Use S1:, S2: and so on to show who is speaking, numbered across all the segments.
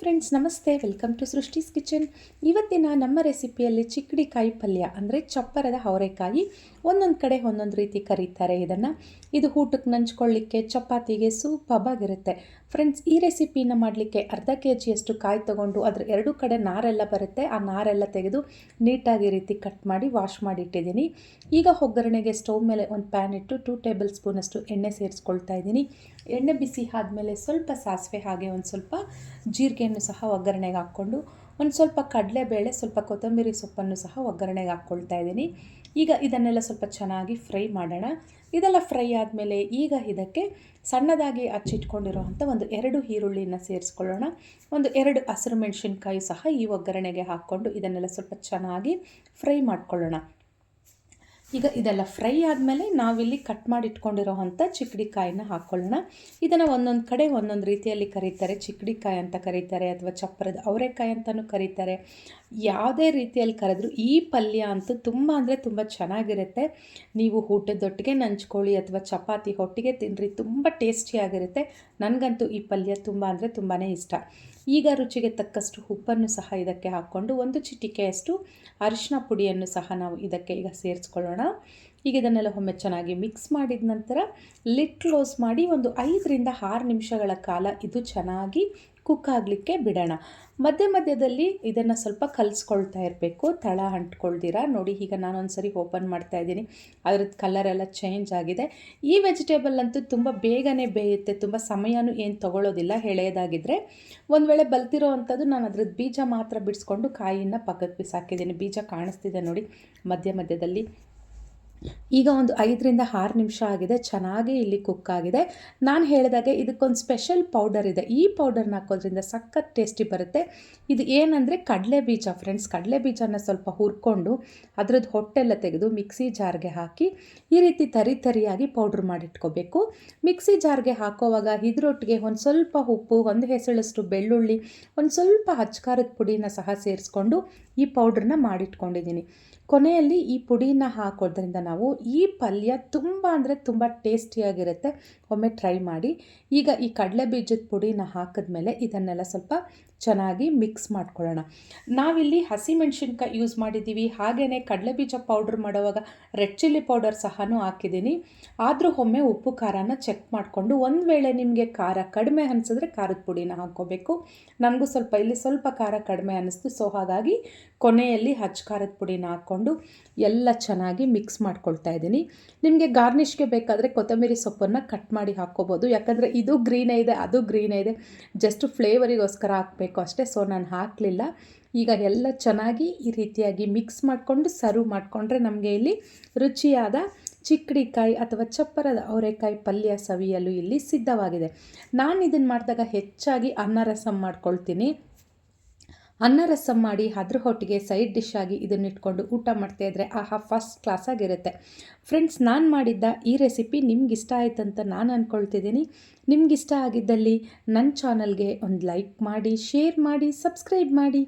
S1: Friends ನಮಸ್ತೆ. Welcome to ಸೃಷ್ಟಿಸ್ kitchen ಇವತ್ತಿನ ನಮ್ಮ ರೆಸಿಪಿಯಲ್ಲಿ ಚಿಕ್ಕಡಿಕಾಯಿ ಪಲ್ಯ ಅಂದರೆ ಚಪ್ಪರದ ಅವರೆಕಾಯಿ, ಒಂದೊಂದು ಕಡೆ ಒಂದೊಂದು ರೀತಿ ಕರೀತಾರೆ ಇದನ್ನು. ಇದು ಊಟಕ್ಕೆ ನಂಚ್ಕೊಳ್ಳಿಕ್ಕೆ, ಚಪಾತಿಗೆ ಸೂಪಬಾಗಿರುತ್ತೆ ಫ್ರೆಂಡ್ಸ್, ಈ ರೆಸಿಪಿನ ಮಾಡಲಿಕ್ಕೆ ಅರ್ಧ ಕೆ ಜಿಯಷ್ಟು ಕಾಯಿ ತೊಗೊಂಡು ಅದರ ಎರಡು ಕಡೆ ನಾರೆಲ್ಲ ಬರುತ್ತೆ. ಆ ನಾರೆಲ್ಲ ತೆಗೆದು ನೀಟಾಗಿ ರೀತಿ ಕಟ್ ಮಾಡಿ ವಾಶ್ ಮಾಡಿ ಇಟ್ಟಿದ್ದೀನಿ ಈಗ ಒಗ್ಗರಣೆಗೆ ಸ್ಟವ್ ಮೇಲೆ ಒಂದು ಪ್ಯಾನ್ ಇಟ್ಟು ಟೂ ಟೇಬಲ್ ಸ್ಪೂನಷ್ಟು ಎಣ್ಣೆ ಸೇರಿಸ್ಕೊಳ್ತಾ ಇದ್ದೀನಿ. ಎಣ್ಣೆ ಬಿಸಿ ಆದಮೇಲೆ ಸ್ವಲ್ಪ ಸಾಸಿವೆ, ಹಾಗೆ ಒಂದು ಸ್ವಲ್ಪ ಜೀರಿಗೆಯನ್ನು ಸಹ ಒಗ್ಗರಣೆಗೆ ಹಾಕ್ಕೊಂಡು ಒಂದು ಸ್ವಲ್ಪ ಕಡಲೆಬೇಳೆ ಸ್ವಲ್ಪ ಕೊತ್ತಂಬರಿ ಸೊಪ್ಪನ್ನು ಸಹ ಒಗ್ಗರಣೆಗೆ ಹಾಕ್ಕೊಳ್ತಾ ಇದ್ದೀನಿ. ಈಗ ಇದನ್ನೆಲ್ಲ ಸ್ವಲ್ಪ ಚೆನ್ನಾಗಿ ಫ್ರೈ ಮಾಡೋಣ. ಇದೆಲ್ಲ ಫ್ರೈ ಆದಮೇಲೆ ಈಗ ಇದಕ್ಕೆ ಸಣ್ಣದಾಗಿ ಹಚ್ಚಿಟ್ಕೊಂಡಿರುವಂಥ ಒಂದು ಎರಡು ಈರುಳ್ಳಿನ ಸೇರಿಸ್ಕೊಳ್ಳೋಣ. ಒಂದು ಎರಡು ಹಸಿರು ಮೆಣಸಿನ್ಕಾಯಿ ಸಹ ಈ ಒಗ್ಗರಣೆಗೆ ಹಾಕ್ಕೊಂಡು ಇದನ್ನೆಲ್ಲ ಸ್ವಲ್ಪ ಚೆನ್ನಾಗಿ ಫ್ರೈ ಮಾಡ್ಕೊಳ್ಳೋಣ. ಈಗ ಇದೆಲ್ಲ ಫ್ರೈ ಆದಮೇಲೆ ನಾವಿಲ್ಲಿ ಕಟ್ ಮಾಡಿ ಇಟ್ಕೊಂಡಿರೋವಂಥ ಚಿಕ್ಕಡಿಕಾಯಿನ ಹಾಕ್ಕೊಳ್ಳೋಣ ಇದನ್ನು ಒಂದೊಂದು ಕಡೆ ಒಂದೊಂದು ರೀತಿಯಲ್ಲಿ ಕರೀತಾರೆ. ಚಿಕ್ಕಡಿಕಾಯಿ ಅಂತ ಕರೀತಾರೆ ಅಥವಾ ಚಪ್ಪರದ ಅವರೆಕಾಯಿ ಅಂತಲೂ ಕರೀತಾರೆ. ಯಾವುದೇ ರೀತಿಯಲ್ಲಿ ಕರೆದ್ರು ಈ ಪಲ್ಯ ಅಂತೂ ತುಂಬ ಅಂದರೆ ತುಂಬ ಚೆನ್ನಾಗಿರುತ್ತೆ. ನೀವು ಊಟದೊಟ್ಟಿಗೆ ನಂಚ್ಕೊಳ್ಳಿ ಅಥವಾ ಚಪಾತಿ ಹೊಟ್ಟಿಗೆ ತಿನ್ನಿರಿ ತುಂಬ ಟೇಸ್ಟಿಯಾಗಿರುತ್ತೆ ನನಗಂತೂ ಈ ಪಲ್ಯ ತುಂಬ ಅಂದರೆ ತುಂಬಾ ಇಷ್ಟ. ಈಗ ರುಚಿಗೆ ತಕ್ಕಷ್ಟು ಉಪ್ಪನ್ನು ಸಹ ಇದಕ್ಕೆ ಹಾಕ್ಕೊಂಡು ಒಂದು ಚಿಟಿಕೆಯಷ್ಟು ಅರಿಶಿನ ಪುಡಿಯನ್ನು ಸಹ ನಾವು ಇದಕ್ಕೆ ಈಗ ಸೇರಿಸ್ಕೊಳ್ಳೋಣ. ಈಗ ಇದನ್ನೆಲ್ಲ ಒಮ್ಮೆ ಚೆನ್ನಾಗಿ ಮಿಕ್ಸ್ ಮಾಡಿದ ನಂತರ ಲಿಟ್ ಕ್ಲೋಸ್ ಮಾಡಿ ಒಂದು ಐದರಿಂದ ಆರು ನಿಮಿಷಗಳ ಕಾಲ ಇದು ಚೆನ್ನಾಗಿ ಕುಕ್ ಆಗಲಿಕ್ಕೆ ಬಿಡೋಣ. ಮಧ್ಯ ಮಧ್ಯದಲ್ಲಿ ಇದನ್ನು ಸ್ವಲ್ಪ ಕಲಿಸ್ಕೊಳ್ತಾ ಇರಬೇಕು. ತಳ ಅಂಟ್ಕೊಳ್ದಿರ? ನೋಡಿ ಈಗ ನಾನೊಂದು ಸರಿ ಓಪನ್ ಮಾಡ್ತಾ ಇದ್ದೀನಿ. ಅದ್ರದ್ದು ಕಲರೆಲ್ಲ ಚೇಂಜ್ ಆಗಿದೆ. ಈ ವೆಜಿಟೇಬಲ್ ಅಂತೂ ತುಂಬ ಬೇಗನೆ ಬೇಯುತ್ತೆ. ತುಂಬ ಸಮಯನೂ ಏನು ತೊಗೊಳ್ಳೋದಿಲ್ಲ ಎಳೆಯದಾಗಿದ್ದರೆ ಒಂದು ವೇಳೆ ಬಲ್ತಿರೋ ಅಂಥದ್ದು ನಾನು ಅದ್ರದ್ದು ಬೀಜ ಮಾತ್ರ ಬಿಡಿಸ್ಕೊಂಡು ಕಾಯಿಯನ್ನು ಪಕ್ಕಕ್ಕೆ ಬಿಸಾಕಿದ್ದೀನಿ. ಬೀಜ ಕಾಣಿಸ್ತಿದೆ ನೋಡಿ. ಮಧ್ಯ ಮಧ್ಯದಲ್ಲಿ ಈಗ ಒಂದು ಐದರಿಂದ ಆರು ನಿಮಿಷ ಆಗಿದೆ, ಚೆನ್ನಾಗಿ ಇಲ್ಲಿ ಕುಕ್ ಆಗಿದೆ. ನಾನು ಹೇಳಿದಾಗೆ ಇದಕ್ಕೊಂದು ಸ್ಪೆಷಲ್ ಪೌಡರ್ ಇದೆ. ಈ ಪೌಡರ್ನ ಹಾಕೋದ್ರಿಂದ ಸಖತ್ ಟೇಸ್ಟಿ ಬರುತ್ತೆ. ಇದು ಏನಂದರೆ ಕಡಲೆ ಬೀಜ ಫ್ರೆಂಡ್ಸ್ ಕಡಲೆ ಬೀಜನ ಸ್ವಲ್ಪ ಹುರ್ಕೊಂಡು ಅದ್ರದ್ದು ಹೊಟ್ಟೆಲ್ಲ ತೆಗೆದು ಮಿಕ್ಸಿ ಜಾರ್ಗೆ ಹಾಕಿ ಈ ರೀತಿ ತರಿ ತರಿಯಾಗಿ ಪೌಡ್ರ್ ಮಾಡಿಟ್ಕೋಬೇಕು. ಮಿಕ್ಸಿ ಜಾರ್ಗೆ ಹಾಕೋವಾಗ ಇದ್ರೊಟ್ಟಿಗೆ ಒಂದು ಸ್ವಲ್ಪ ಉಪ್ಪು, ಒಂದು ಹೆಸಳಷ್ಟು ಬೆಳ್ಳುಳ್ಳಿ, ಒಂದು ಸ್ವಲ್ಪ ಹಚ್ಕಾರದ ಪುಡಿನ ಸಹ ಸೇರಿಸ್ಕೊಂಡು ಈ ಪೌಡ್ರನ್ನ ಮಾಡಿಟ್ಕೊಂಡಿದ್ದೀನಿ ಕೊನೆಯಲ್ಲಿ ಈ ಪುಡಿನ ಹಾಕೋದ್ರಿಂದ ನಾವು ಈ ಪಲ್ಯ ತುಂಬ ಅಂದರೆ ತುಂಬ ಟೇಸ್ಟಿಯಾಗಿರುತ್ತೆ. ಒಮ್ಮೆ ಟ್ರೈ ಮಾಡಿ. ಈಗ ಈ ಕಡಲೆ ಬೀಜದ ಪುಡಿನ ಹಾಕಿದ್ಮೇಲೆ ಇದನ್ನೆಲ್ಲ ಸ್ವಲ್ಪ ಚೆನ್ನಾಗಿ ಮಿಕ್ಸ್ ಮಾಡ್ಕೊಳ್ಳೋಣ. ನಾವಿಲ್ಲಿ ಹಸಿಮೆಣ್ಸಿನ್ಕಾಯಿ ಯೂಸ್ ಮಾಡಿದ್ದೀವಿ. ಹಾಗೆಯೇ ಕಡಲೆ ಬೀಜ ಪೌಡ್ರ್ ಮಾಡುವಾಗ ರೆಡ್ ಚಿಲ್ಲಿ ಪೌಡರ್ ಸಹ ಹಾಕಿದ್ದೀನಿ. ಆದರೂ ಒಮ್ಮೆ ಉಪ್ಪು ಖಾರನ ಚೆಕ್ ಮಾಡಿಕೊಂಡು ಒಂದು ವೇಳೆ ನಿಮಗೆ ಖಾರ ಕಡಿಮೆ ಅನಿಸಿದ್ರೆ ಖಾರದ ಪುಡಿನ ಹಾಕ್ಕೋಬೇಕು. ನನಗೂ ಸ್ವಲ್ಪ, ಇಲ್ಲಿ ಸ್ವಲ್ಪ ಖಾರ ಕಡಿಮೆ ಅನ್ನಿಸ್ತು ಸೊ ಹಾಗಾಗಿ ಕೊನೆಯಲ್ಲಿ ಹಚ್ಚ ಖಾರದ ಪುಡಿನ ಹಾಕ್ಕೊಂಡು ಎಲ್ಲ ಚೆನ್ನಾಗಿ ಮಿಕ್ಸ್ ಮಾಡ್ಕೊಳ್ತಾ ಇದ್ದೀನಿ. ನಿಮಗೆ ಗಾರ್ನಿಷ್ಗೆ ಬೇಕಾದರೆ ಕೊತ್ತಂಬರಿ ಸೊಪ್ಪನ್ನು ಕಟ್ ಮಾಡಿ ಹಾಕ್ಕೋಬೋದು. ಯಾಕಂದರೆ ಇದು ಗ್ರೀನೇ ಇದೆ, ಅದು ಗ್ರೀನೇ ಇದೆ. ಜಸ್ಟ್ ಫ್ಲೇವರಿಗೋಸ್ಕರ ಹಾಕಬೇಕು. ಅಷ್ಟೇ ಸೊ ನಾನು ಹಾಕಲಿಲ್ಲ. ಈಗ ಎಲ್ಲ ಚೆನ್ನಾಗಿ ಈ ರೀತಿಯಾಗಿ ಮಿಕ್ಸ್ ಮಾಡಿಕೊಂಡು ಸರ್ವ್ ಮಾಡಿಕೊಂಡ್ರೆ ನಮಗೆ ಇಲ್ಲಿ ರುಚಿಯಾದ ಚಿಕ್ಕಡಿಕಾಯಿ ಅಥವಾ ಚಪ್ಪರದ ಅವರೆಕಾಯಿ ಪಲ್ಯ ಸವಿಯಲು ಇಲ್ಲಿ ಸಿದ್ಧವಾಗಿದೆ. ನಾನು ಇದನ್ನು ಮಾಡಿದಾಗ ಹೆಚ್ಚಾಗಿ ಅನ್ನ ರಸಂ ಮಾಡ್ಕೊಳ್ತೀನಿ. ಅನ್ನ ರಸಂ ಮಾಡಿ ಅದ್ರ ಹೊಟ್ಟಿಗೆ ಸೈಡ್ ಡಿಶ್ ಆಗಿ ಇದನ್ನಿಟ್ಕೊಂಡು ಊಟ ಮಾಡ್ತಾ ಇದ್ರೆ ಆಹಾ ಫಸ್ಟ್ ಕ್ಲಾಸ್ ಆಗಿರುತ್ತೆ. ಫ್ರೆಂಡ್ಸ್ ನಾನು ಮಾಡಿದ್ದ ಈ ರೆಸಿಪಿ ನಿಮ್ಗೆ ಇಷ್ಟ ಆಯ್ತಂತ ನಾನು ಅಂದ್ಕೊಳ್ತಿದ್ದೀನಿ ನಿಮ್ಗಿಷ್ಟ ಆಗಿದ್ದಲ್ಲಿ ನನ್ನ ಚಾನಲ್ಗೆ ಒಂದು ಲೈಕ್ ಮಾಡಿ ಶೇರ್ ಮಾಡಿ ಸಬ್ಸ್ಕ್ರೈಬ್ ಮಾಡಿ.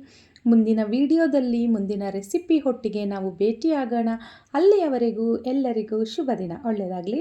S1: ಮುಂದಿನ ವಿಡಿಯೋದಲ್ಲಿ ಮುಂದಿನ ರೆಸಿಪಿ ಹೊಟ್ಟಿಗೆ ನಾವು ಭೇಟಿಯಾಗೋಣ. ಅಲ್ಲಿಯವರೆಗೂ ಎಲ್ಲರಿಗೂ ಶುಭ ದಿನ ಒಳ್ಳೆಯದಾಗಲಿ